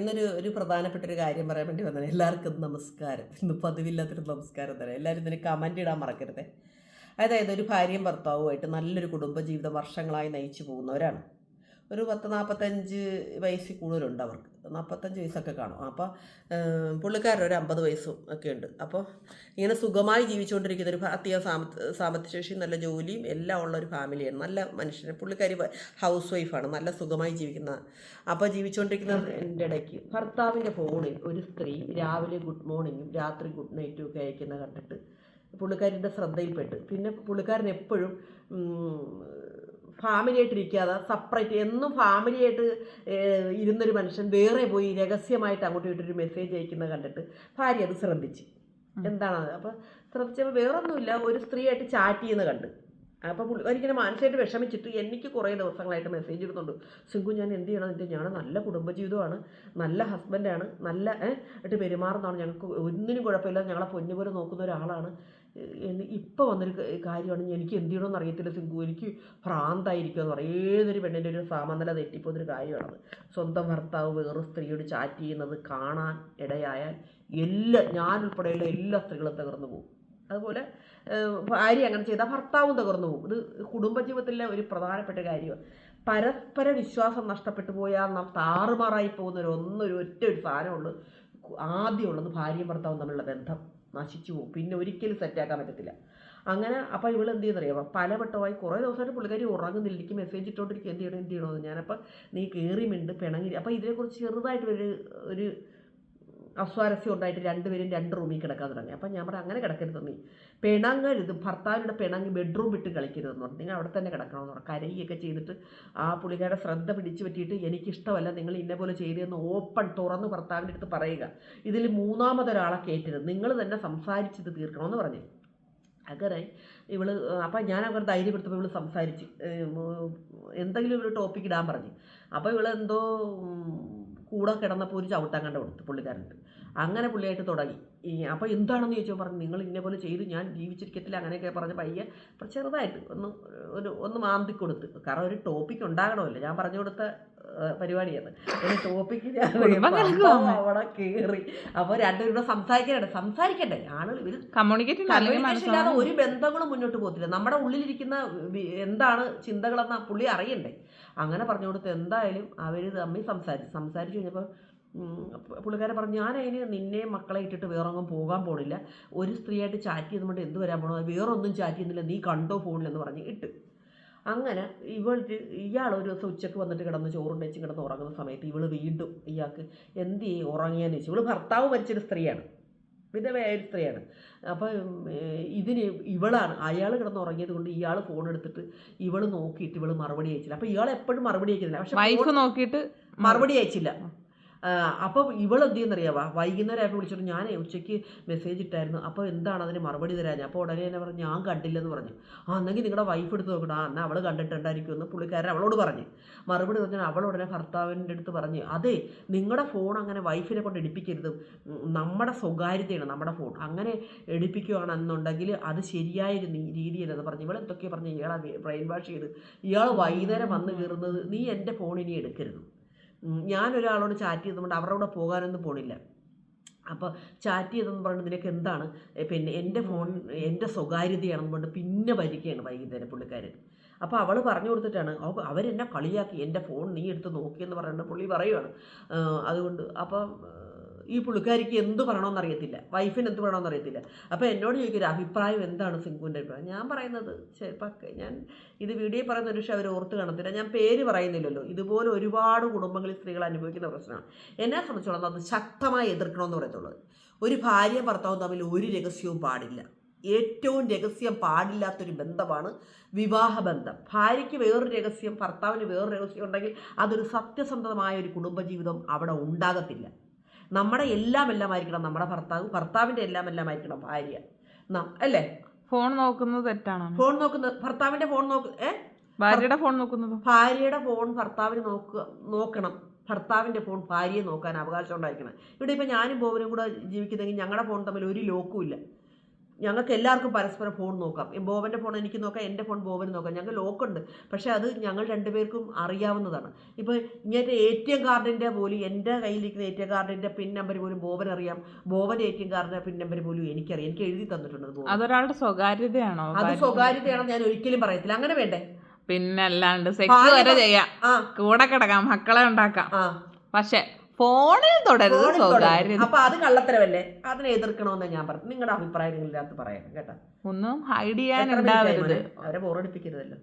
ഇന്നൊരു ഒരു പ്രധാനപ്പെട്ട ഒരു കാര്യം പറയാൻ വേണ്ടി വന്നത് എല്ലാവർക്കും നമസ്കാരം. ഇന്ന് പതിവില്ലാത്തൊരു നമസ്കാരം തരാം എല്ലാവരും ഇതിന് കമന്റ് ഇടാൻ മറക്കരുത്. അതായത് ഒരു ഭാര്യയും ഭർത്താവുമായിട്ട് നല്ലൊരു കുടുംബജീവിതം വർഷങ്ങളായി നയിച്ചു പോകുന്നവരാണ്. ഒരു പത്ത് നാൽപ്പത്തഞ്ച് വയസ്സിൽ കൂടുതലുണ്ട് അവർക്ക്. നാൽപ്പത്തഞ്ച് വയസ്സൊക്കെ കാണും. അപ്പോൾ പുള്ളിക്കാരൻ ഒരു അമ്പത് വയസ്സും ഒക്കെ ഉണ്ട്. അപ്പോൾ ഇങ്ങനെ സുഖമായി ജീവിച്ചുകൊണ്ടിരിക്കുന്ന ഒരു അത്യാവശ്യം സാമ്പ സാമ്പത്തിക ശേഷി നല്ല ജോലിയും എല്ലാം ഉള്ള ഒരു ഫാമിലിയാണ്. നല്ല മനുഷ്യന്. പുള്ളിക്കാരി ഹൗസ് വൈഫാണ്. നല്ല സുഖമായി ജീവിക്കുന്ന അപ്പോൾ ജീവിച്ചുകൊണ്ടിരിക്കുന്നതിന്റെ ഇടയ്ക്ക് ഭർത്താവിന്റെ ഫോണിൽ ഒരു സ്ത്രീ രാവിലെ ഗുഡ് മോർണിംഗും രാത്രി ഗുഡ് നൈറ്റും ഒക്കെ അയക്കുന്ന കണ്ടിട്ട് പുള്ളിക്കാരിന്റെ ശ്രദ്ധയിൽപ്പെട്ട്. പിന്നെ പുള്ളിക്കാരൻ എപ്പോഴും ഫാമിലിയായിട്ടിരിക്കാതെ സെപ്പറേറ്റ് എന്നും ഫാമിലിയായിട്ട് ഏഹ്, ഇരുന്നൊരു മനുഷ്യൻ വേറെ പോയി രഹസ്യമായിട്ട് അങ്ങോട്ടും ഇങ്ങോട്ടൊരു മെസ്സേജ് അയക്കുന്നത് കണ്ടിട്ട് ഭാര്യ അത് ശ്രദ്ധിച്ച്. എന്താണ്? അപ്പോൾ ശ്രദ്ധിച്ചപ്പോൾ വേറൊന്നുമില്ല ഒരു സ്ത്രീയായിട്ട് ചാറ്റ് ചെയ്യുന്നത് കണ്ട്. അപ്പോൾ പുള്ളിക്കാരിങ്ങനെ മാനസികമായിട്ട് വിഷമിച്ചിട്ട് എനിക്ക് കുറേ ദിവസങ്ങളായിട്ട് മെസ്സേജ് ഇടുന്നുണ്ട്. സിങ്കു ഞാൻ എന്ത് ചെയ്യണം എന്റെ ഞാൻ നല്ല കുടുംബജീവിതമാണ് നല്ല ഹസ്ബൻഡാണ് നല്ല ആയിട്ട് പെരുമാറുന്നതാണ്. ഞങ്ങൾക്ക് ഒന്നിനും കുഴപ്പമില്ല. ഞങ്ങളെ പൊന്നുപോലെ നോക്കുന്ന ഒരാളാണ്. ഇപ്പോൾ വന്നൊരു കാര്യമാണ് എനിക്ക് എന്ത് ചെയ്യണമെന്ന് അറിയത്തില്ല സിംഗു എനിക്ക് ഭ്രാന്തായിരിക്കും എന്ന് പറയും. ഏതൊരു പെണ്ണിന്റെ ഒരു സാമന്തല തെറ്റിപ്പോകുന്നൊരു കാര്യമാണത് സ്വന്തം ഭർത്താവ് വേറെ സ്ത്രീയോട് ചാറ്റ് ചെയ്യുന്നത് കാണാൻ ഇടയായാൽ എല്ലാ ഞാൻ ഉൾപ്പെടെയുള്ള എല്ലാ സ്ത്രീകളും തകർന്നു പോകും. അതുപോലെ ഭാര്യ അങ്ങനെ ചെയ്താൽ ഭർത്താവും തകർന്നു പോകും. ഇത് കുടുംബജീവിതത്തിലെ ഒരു പ്രധാനപ്പെട്ട കാര്യമാണ്. പരസ്പര വിശ്വാസം നഷ്ടപ്പെട്ടു പോയാൽ നാം താറുമാറായി പോകുന്ന ഒരു ഒന്നൊരു ഒറ്റ ഒരു സാധനമുള്ളൂ. ആദ്യമുള്ളത് ഭാര്യയും ഭർത്താവും തമ്മിലുള്ള ബന്ധം. നശിച്ചു പോകും പിന്നെ ഒരിക്കലും സെറ്റാക്കാൻ പറ്റത്തില്ല. അങ്ങനെ അപ്പോൾ ഇവൾ എന്ത് ചെയ്യുന്നറിയാമോ പലവട്ടമായി കുറേ ദിവസമായിട്ട് പുള്ളിക്കാരി ഉറങ്ങുന്നില്ല. എനിക്ക് മെസ്സേജ് ഇട്ടോണ്ടിരിക്കും എന്ത് ചെയ്യണം എന്ത് ചെയ്യണമെന്ന് ഞാനപ്പോൾ നീ കയറി മിണ്ട് പിണങ്ങി. അപ്പോൾ ഇതിനെക്കുറിച്ച് ചെറുതായിട്ടൊരു ഒരു അസ്വാരസ്യം ഉണ്ടായിട്ട് രണ്ടുപേരും രണ്ട് റൂമിൽ കിടക്കാൻ തുടങ്ങി. അപ്പം ഞാൻ പറഞ്ഞു അങ്ങനെ കിടക്കരുത് നീ. പിണങ്ങരുത്. ഭർത്താവിന്റെ പിണങ്ങി ബെഡ്റൂം വിട്ട് കളിക്കരുതെന്ന് പറഞ്ഞു. നിങ്ങൾ അവിടെ തന്നെ കിടക്കണമെന്ന് പറഞ്ഞു. കരയുകയൊക്കെ ചെയ്തിട്ട് ആ പുള്ളിക്കാരുടെ ശ്രദ്ധ പിടിച്ചു പറ്റിയിട്ട് എനിക്കിഷ്ടമല്ല നിങ്ങൾ ഇന്ന പോലെ ചെയ്തതെന്ന് ഓപ്പൺ തുറന്ന് ഭർത്താവിന്റെ അടുത്ത് പറയുക. ഇതിൽ മൂന്നാമതൊരാളെ കയറ്റരുത് നിങ്ങൾ തന്നെ സംസാരിച്ചിട്ട് തീർക്കണമെന്ന് പറഞ്ഞു. അങ്ങനെ ഇവൾ അപ്പം ഞാൻ അവർ ധൈര്യപ്പെടുത്തപ്പോൾ ഇവൾ സംസാരിച്ച്. എന്തെങ്കിലും ഒരു ടോപ്പിക് ഇടാൻ പറഞ്ഞു. അപ്പോൾ ഇവളെന്തോ കൂടെ കിടന്നപ്പോൾ ഒരു ചവിട്ടാൻ കണ്ട കൊടുത്തു പുള്ളിക്കാരന്റെ അങ്ങനെ പുള്ളിയായിട്ട് തുടങ്ങി. ഈ അപ്പോൾ എന്താണെന്ന് ചോദിച്ചപ്പോൾ പറഞ്ഞു നിങ്ങൾ ഇന്നെ പോലെ ചെയ്തു ഞാൻ ജീവിച്ചിരിക്കത്തില്ല അങ്ങനെയൊക്കെ പറഞ്ഞ പയ്യെ ചെറുതായിട്ട് ഒന്ന് ഒരു ഒന്ന് മാന്തി കൊടുത്ത്. കാരണം ഒരു ടോപ്പിക് ഉണ്ടാകണമല്ലോ. ഞാൻ പറഞ്ഞു കൊടുത്ത പരിപാടിയാണ്. ഒരു ടോപ്പിക്ക് ഞാൻ അവിടെ കയറി അപ്പോൾ രണ്ടുപേരും കൂടെ സംസാരിക്കാനുണ്ട് സംസാരിക്കണ്ടേ? ആളുകൾ ഇവർ കമ്മ്യൂണിക്കേറ്റ് ഇല്ലാതെ ഒരു ബന്ധങ്ങളും മുന്നോട്ട് പോകത്തില്ല. നമ്മുടെ ഉള്ളിലിരിക്കുന്ന എന്താണ് ചിന്തകളെന്ന് പുള്ളി അറിയണ്ടേ? അങ്ങനെ പറഞ്ഞു കൊടുത്ത് എന്തായാലും അവർ തമ്മിൽ സംസാരിച്ചു. സംസാരിച്ചു കഴിഞ്ഞപ്പോൾ പുള്ളിക്കാരൻ പറഞ്ഞു ഞാൻ അതിന് നിന്നെ മക്കളെ ഇട്ടിട്ട് വേറൊന്നും പോകാൻ പോണില്ല. ഒരു സ്ത്രീയായിട്ട് ചാറ്റ് ചെയ്തുകൊണ്ട് എന്ത് വരാൻ പോണോ? വേറൊന്നും ചാറ്റ് ചെയ്യുന്നില്ല. നീ കണ്ടോ ഫോണിലെന്ന് പറഞ്ഞ് ഇട്ട്. അങ്ങനെ ഇവൾ ഇയാൾ ഒരു ദിവസം ഉച്ചയ്ക്ക് വന്നിട്ട് കിടന്ന് ചോറും വെച്ച് കിടന്ന് ഉറങ്ങുന്ന സമയത്ത് ഇവൾ വീണ്ടും ഇയാൾക്ക് എന്ത് ചെയ്യും ഉറങ്ങിയെന്ന് വെച്ചു ഇവൾ ഭർത്താവ് മരിച്ചൊരു സ്ത്രീയാണ്. വിധവയായ ഒരു സ്ത്രീയാണ്. അപ്പോൾ ഇതിന് ഇവളാണ് അയാൾ കിടന്ന് ഉറങ്ങിയത് കൊണ്ട് ഇയാൾ ഫോൺ എടുത്തിട്ട് ഇവൾ നോക്കിയിട്ട് ഇവൾ മറുപടി അയച്ചില്ല. അപ്പം ഇയാൾ എപ്പോഴും മറുപടി അയക്കുന്നില്ല. പക്ഷെ വൈഫ് നോക്കിയിട്ട് മറുപടി അയച്ചില്ല. അപ്പം ഇവൾ എന്ത് ചെയ്യുന്നറിയാവാ? വൈകുന്നേരം ആയപ്പോൾ വിളിച്ചിട്ട് ഞാൻ ഉച്ചയ്ക്ക് മെസ്സേജ് ഇട്ടായിരുന്നു. അപ്പോൾ എന്താണ് അതിന് മറുപടി തരാൻ അപ്പോൾ ഉടനെ എന്നെ പറഞ്ഞു ഞാൻ കണ്ടില്ലെന്ന് പറഞ്ഞു. ആ എന്നെങ്കിൽ നിങ്ങളുടെ വൈഫ് എടുത്ത് നോക്കണം ആ എന്നാൽ അവൾ കണ്ടിട്ടുണ്ടായിരിക്കും. എന്ന് പുള്ളിക്കാരൻ അവളോട് പറഞ്ഞു. മറുപടി പറഞ്ഞാൽ അവൾ ഉടനെ ഭർത്താവിന്റെ അടുത്ത് പറഞ്ഞു അതെ നിങ്ങളുടെ ഫോൺ അങ്ങനെ വൈഫിനെ കൊണ്ട് എടുപ്പിക്കരുത്. നമ്മുടെ സ്വകാര്യതയാണ് നമ്മുടെ ഫോൺ അങ്ങനെ എടുപ്പിക്കുകയാണെന്നുണ്ടെങ്കിൽ അത് ശരിയായൊരു രീതിയിലെന്ന് പറഞ്ഞു. ഇവൾ എന്തൊക്കെ പറഞ്ഞു ഇയാളെ ബ്രെയിൻ വാഷ് ചെയ്ത് ഇയാൾ വൈകുന്നേരം വന്ന് കയറുന്നത് നീ എന്റെ ഫോൺ ഇനി എടുക്കരുത്. ഞാനൊരാളോട് ചാറ്റ് ചെയ്തുകൊണ്ട് അവരുടെ കൂടെ പോകാനൊന്നും പോണില്ല. അപ്പോൾ ചാറ്റ് ചെയ്തെന്ന് പറഞ്ഞിട്ട് നിനക്ക് എന്താണ്? പിന്നെ എന്റെ ഫോൺ എന്റെ സ്വകാര്യതയാണെന്ന് പറഞ്ഞു പിന്നെ വരികയാണ് വൈകുന്നേരം പുള്ളിക്കാരൻ. അപ്പോൾ അവൾ പറഞ്ഞു കൊടുത്തിട്ടാണ് അവരെന്നെ കളിയാക്കി എന്റെ ഫോൺ നീ എടുത്ത് നോക്കിയെന്ന് പറഞ്ഞിട്ട് പുള്ളി പറയുവാണ്. അതുകൊണ്ട് അപ്പം ഈ പുള്ളിക്കാരിക്ക് എന്ത് പറയണമെന്ന് അറിയത്തില്ല. വൈഫിന് എന്ത് പറയണമെന്ന് അറിയത്തില്ല. അപ്പോൾ എന്നോട് ചോദിക്കും ഒരു അഭിപ്രായം എന്താണ് സിംഗുവിന്റെ അഭിപ്രായം? ഞാൻ പറയുന്നത് ചിലപ്പോൾ ഞാൻ ഇത് വീഡിയോ പറയുന്ന ഒരു പക്ഷേ അവർ ഓർത്ത് കാണത്തില്ല. ഞാൻ പേര് പറയുന്നില്ലല്ലോ. ഇതുപോലെ ഒരുപാട് കുടുംബങ്ങളിൽ സ്ത്രീകൾ അനുഭവിക്കുന്ന പ്രശ്നമാണ്. എന്നെ സംബന്ധിച്ചോളം അത് ശക്തമായി എതിർക്കണമെന്ന് പറയത്തുള്ളൂ. ഒരു ഭാര്യ ഭർത്താവും തമ്മിൽ ഒരു രഹസ്യവും പാടില്ല. ഏറ്റവും രഹസ്യം പാടില്ലാത്തൊരു ബന്ധമാണ് വിവാഹബന്ധം. ഭാര്യയ്ക്ക് വേറൊരു രഹസ്യം ഭർത്താവിന് വേറൊരു രഹസ്യം ഉണ്ടെങ്കിൽ അതൊരു സത്യസന്ധമായ ഒരു കുടുംബജീവിതം അവിടെ ഉണ്ടാകത്തില്ല. നമ്മുടെ എല്ലാം എല്ലാം ആയിരിക്കണം നമ്മുടെ ഭർത്താവ് ഭർത്താവിന്റെ എല്ലാം എല്ലാം ആയിരിക്കണം ഭാര്യ അല്ലേ? ഫോൺ നോക്കുന്നത് തെറ്റാണ്. ഫോൺ നോക്കുന്നത് ഭർത്താവിന്റെ ഫോൺ നോക്ക് ഏ? ഭാര്യയുടെ ഫോൺ നോക്കുന്നത്? ഭാര്യയുടെ ഫോൺ ഭർത്താവിന് നോക്കുക നോക്കണം. ഭർത്താവിന്റെ ഫോൺ ഭാര്യയെ നോക്കാൻ അവകാശം ഉണ്ടായിരിക്കണം. ഇവിടെ ഇപ്പം ഞാനും ബോബനും കൂടെ ജീവിക്കുന്നെങ്കിൽ ഞങ്ങളുടെ ഫോൺ തമ്മിൽ ഒരു ലോക്കും ഇല്ല. ഞങ്ങൾക്ക് എല്ലാവർക്കും പരസ്പരം ഫോൺ നോക്കാം. ബോബന്റെ ഫോൺ എനിക്ക് നോക്കാം എന്റെ ഫോൺ ബോബന് നോക്കാം. ഞങ്ങൾക്ക് ലോക്കുണ്ട്. പക്ഷേ അത് ഞങ്ങൾ രണ്ടുപേർക്കും അറിയാവുന്നതാണ്. ഇപ്പോൾ ഇങ്ങനത്തെ എ ടി എം കാർഡിന്റെ പോലും എന്റെ കയ്യിലിരിക്കുന്ന എ ടി എം കാർഡിന്റെ പിൻ നമ്പർ പോലും ബോബൻ അറിയാം ബോബന്റെ എ ടി എം കാർഡിന്റെ പിൻ നമ്പർ പോലും എനിക്കറിയാം. എനിക്ക് എഴുതി തന്നിട്ടുണ്ട് അതൊരാളുടെ സ്വകാര്യതയാണോ? അത് സ്വകാര്യതയാണോ ഞാൻ ഒരിക്കലും പറയത്തില്ല. അങ്ങനെ വേണ്ടേ? പിന്നെ അല്ലാണ്ട് സെക്സ് വരെ ചെയ്യാം. കൂടെ കിടക്കാം മക്കളെ ഉണ്ടാക്കാം. പക്ഷെ ഫോണിൽ തുടരുത് ഫോണിൽ തുടരും. സ്വകാര്യത. അപ്പൊ അത് കള്ളത്തരവല്ലേ അതിനെ എതിർക്കണമെന്ന് ഞാൻ പറഞ്ഞു നിങ്ങളുടെ അഭിപ്രായം നിങ്ങളിനകത്ത് പറയാം കേട്ടോ. ഒന്നും ഹൈഡ് ആയി അവരെ ബോറടിപ്പിക്കരുതല്ലോ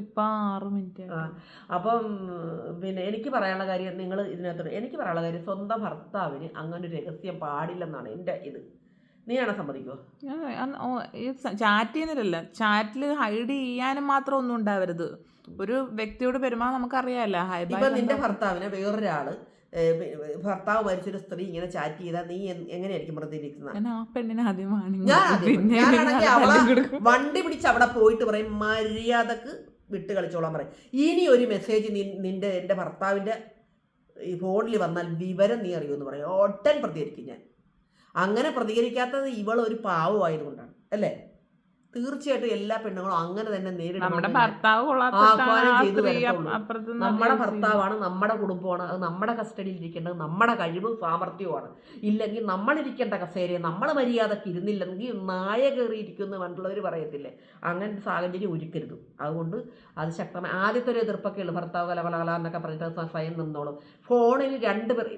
ഇപ്പൊ ആറ് മിനിറ്റ് അപ്പം പിന്നെ എനിക്ക് പറയാനുള്ള കാര്യം നിങ്ങൾ ഇതിനകത്ത് എനിക്ക് പറയാനുള്ള കാര്യം സ്വന്തം ഭർത്താവിന് അങ്ങനെ ഒരു രഹസ്യം പാടില്ലെന്നാണ് എന്റെ ഇത്. നീയാണോ സമ്മതിക്കുമോ ചാറ്റ് ചെയ്യുന്നില്ല ചാറ്റിൽ ഹൈഡ് ചെയ്യാനും മാത്രം ഒന്നും ഉണ്ടാവരുത്. ഒരു വ്യക്തിയോട് പെരുമാറാൻ നമുക്കറിയാലോ. ഹൈ ഇപ്പൊ നിന്റെ ഭർത്താവിനെ വേറൊരാൾ ഭർത്താവ് മരിച്ചൊരു സ്ത്രീ ഇങ്ങനെ ചാറ്റ് ചെയ്താൽ നീ എങ്ങനെയായിരിക്കും പ്രതികരിക്കുന്നത് അവളെ വണ്ടി പിടിച്ച് അവിടെ പോയിട്ട് പറയും മര്യാദയ്ക്ക് വിട്ട് കളിച്ചോളാൻ പറയും. ഇനി ഒരു മെസ്സേജ് നിന്റെ എന്റെ ഭർത്താവിന്റെ ഈ ഫോണിൽ വന്നാൽ വിവരം നീ അറിയുമെന്ന് പറയും. ഒട്ടൻ പ്രതികരിക്കും ഞാൻ. അങ്ങനെ പ്രതികരിക്കാത്തത് ഇവൾ ഒരു പാവമായതുകൊണ്ടാണ്. അല്ലേ? തീർച്ചയായിട്ടും എല്ലാ പെണ്ണുങ്ങളും അങ്ങനെ തന്നെ നമ്മുടെ നേരിടണം ഭർത്താവ് ആഹ്വാനം ആ ചെയ്തു സ്ത്രീ വരത്തുള്ളൂ. നമ്മുടെ ഭർത്താവാണ് നമ്മുടെ കുടുംബമാണ് അത് നമ്മുടെ കസ്റ്റഡിയിൽ ഇരിക്കേണ്ടത് നമ്മുടെ കഴിവും സാമർഥ്യവുമാണ്. ഇല്ലെങ്കിൽ നമ്മളിരിക്കേണ്ട കസേരയെ നമ്മൾ മര്യാദയ്ക്ക് ഇരുന്നില്ലെങ്കിൽ നായ കയറിയിരിക്കുന്നു എന്നുള്ളവർ പറയത്തില്ലേ? അങ്ങനത്തെ സാഹചര്യം ഒരുക്കരുത്. അതുകൊണ്ട് അത് ശക്തമായി ആദ്യത്തെ ഒരു എതിർപ്പൊക്കെ ഉള്ളു. ഭർത്താവ് കല കല കല എന്നൊക്കെ പറഞ്ഞിട്ട് സ്വയം നിന്നോളും. ഫോണിൽ രണ്ട് പേർ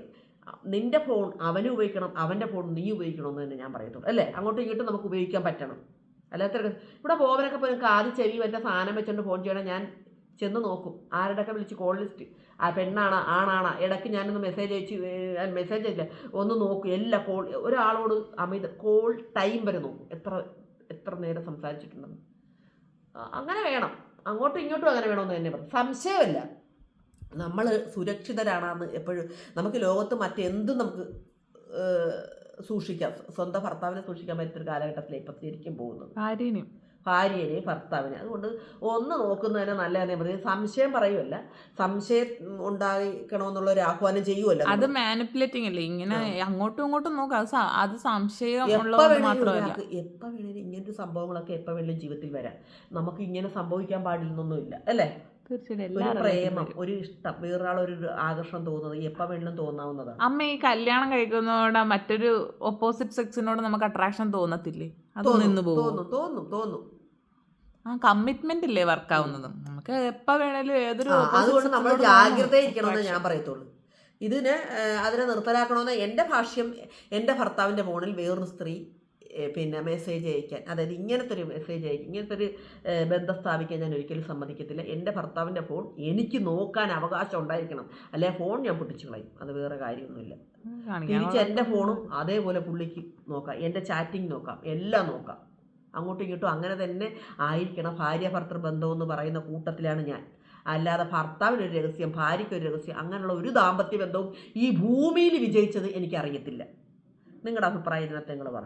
നിന്റെ ഫോൺ അവനും ഉപയോഗിക്കണം അവന്റെ ഫോൺ നീ ഉപയോഗിക്കണം എന്ന് തന്നെ ഞാൻ പറയത്തുള്ളൂ. അല്ലേ? അങ്ങോട്ടും ഇങ്ങോട്ടും നമുക്ക് ഉപയോഗിക്കാൻ പറ്റണം. അല്ലാത്ത ഇവിടെ പോകാനൊക്കെ പോയി നിങ്ങൾക്ക് ആദ്യം ചെവി വെച്ച സാധനം വെച്ചുകൊണ്ട് ഫോൺ ചെയ്യണം. ഞാൻ ചെന്ന് നോക്കും. ആരുടെയൊക്കെ വിളിച്ച് കോൾ ലിസ്റ്റ് ആ പെണ്ണാണ് ആണാണ്? ഇടയ്ക്ക് ഞാനൊന്ന് മെസ്സേജ് അയച്ച് മെസ്സേജ് അയച്ചില്ല. ഒന്ന് നോക്കും. എല്ലാ കോൾ ഒരാളോട് അമിത കോൾ ടൈം വരെ നോക്കും. എത്ര എത്ര നേരം സംസാരിച്ചിട്ടുണ്ടെന്ന്. അങ്ങനെ വേണം. അങ്ങോട്ടും ഇങ്ങോട്ടും അങ്ങനെ വേണമെന്ന് തന്നെ പറയും സംശയമല്ല. നമ്മൾ സുരക്ഷിതരാണെന്ന് എപ്പോഴും നമുക്ക് ലോകത്ത് മറ്റെന്തും നമുക്ക് ഏഹ്, സൂക്ഷിക്കാം സ്വന്തം ഭർത്താവിനെ സൂക്ഷിക്കാൻ പറ്റുന്ന കാലഘട്ടത്തിലേക്ക് ഇപ്പം ശരിക്കും പോകുന്നത്. ഭാര്യനെയും. ഭാര്യനെ ഭർത്താവിനെ അതുകൊണ്ട് ഒന്ന് നോക്കുന്നതിനെ നല്ലതെന്നേ പറയും സംശയം പറയുമല്ല സംശയം ഉണ്ടായിക്കണമെന്നുള്ള ഒരു ആഹ്വാനം ചെയ്യുമല്ലോ അത് മാനിപ്പുലേറ്റിംഗ് അല്ലേ? ഇങ്ങനെ അങ്ങോട്ടും ഇങ്ങോട്ടും നോക്കാം അത് സംശയം മാത്രമല്ല. വേണേലും ഇങ്ങനത്തെ സംഭവങ്ങളൊക്കെ എപ്പോ വേണേലും ജീവിതത്തിൽ വരാം. നമുക്ക് ഇങ്ങനെ സംഭവിക്കാൻ പാടില്ലെന്നൊന്നുമില്ല. അല്ലേ? തീർച്ചയായിട്ടും പ്രേമം ഒരു ഇഷ്ടം വേറൊരാളൊരു ആകർഷണം തോന്നുന്നത് തോന്നാവുന്നതാണ് അമ്മ ഈ കല്യാണം കഴിക്കുന്നതോടെ മറ്റൊരു ഓപ്പോസിറ്റ് സെക്സിനോട് നമുക്ക് അട്രാക്ഷൻ തോന്നത്തില്ലേ? അത് നിന്ന് പോകും. തോന്നും തോന്നും ആ കമ്മിറ്റ്മെന്റ് ഇല്ലേ വർക്ക് ആവുന്നത്? നമുക്ക് എപ്പോ വേണേലും ഏതൊരു അതുകൊണ്ട് നമ്മൾ ജാഗ്രത. ഞാൻ പറയത്തുള്ളൂ. ഇതിന് അതിനെ നിർത്തലാക്കണമെന്ന് എന്റെ ഭാഷ്യം എന്റെ ഭർത്താവിന്റെ ഫോണിൽ വേറൊരു സ്ത്രീ പിന്നെ മെസ്സേജ് അയക്കാൻ. അതായത് ഇങ്ങനത്തെ ഒരു മെസ്സേജ് അയക്കും ഇങ്ങനത്തെ ഒരു ബന്ധം സ്ഥാപിക്കാൻ ഞാൻ ഒരിക്കലും സമ്മതിക്കത്തില്ല. എന്റെ ഭർത്താവിന്റെ ഫോൺ എനിക്ക് നോക്കാൻ അവകാശം ഉണ്ടായിരിക്കണം. അല്ലെ? ഫോൺ ഞാൻ പൊട്ടിച്ചു കളയും. അത് വേറെ കാര്യമൊന്നുമില്ല. തിരിച്ച് എന്റെ ഫോണും അതേപോലെ പുള്ളിക്ക് നോക്കാം. എന്റെ ചാറ്റിംഗ് നോക്കാം. എല്ലാം നോക്കാം. അങ്ങോട്ടും ഇങ്ങോട്ടും അങ്ങനെ തന്നെ ആയിരിക്കണം. ഭാര്യ ഭർത്തൃ ബന്ധം എന്ന് പറയുന്ന കൂട്ടത്തിലാണ് ഞാൻ. അല്ലാതെ ഭർത്താവിനൊരു രഹസ്യം ഭാര്യയ്ക്കൊരു രഹസ്യം അങ്ങനെയുള്ള ഒരു ദാമ്പത്യ ബന്ധവും ഈ ഭൂമിയിൽ വിജയിച്ചത് എനിക്കറിയത്തില്ല. നിങ്ങളുടെ അഭിപ്രായം ഇതിനകത്ത് നിങ്ങൾ പറ.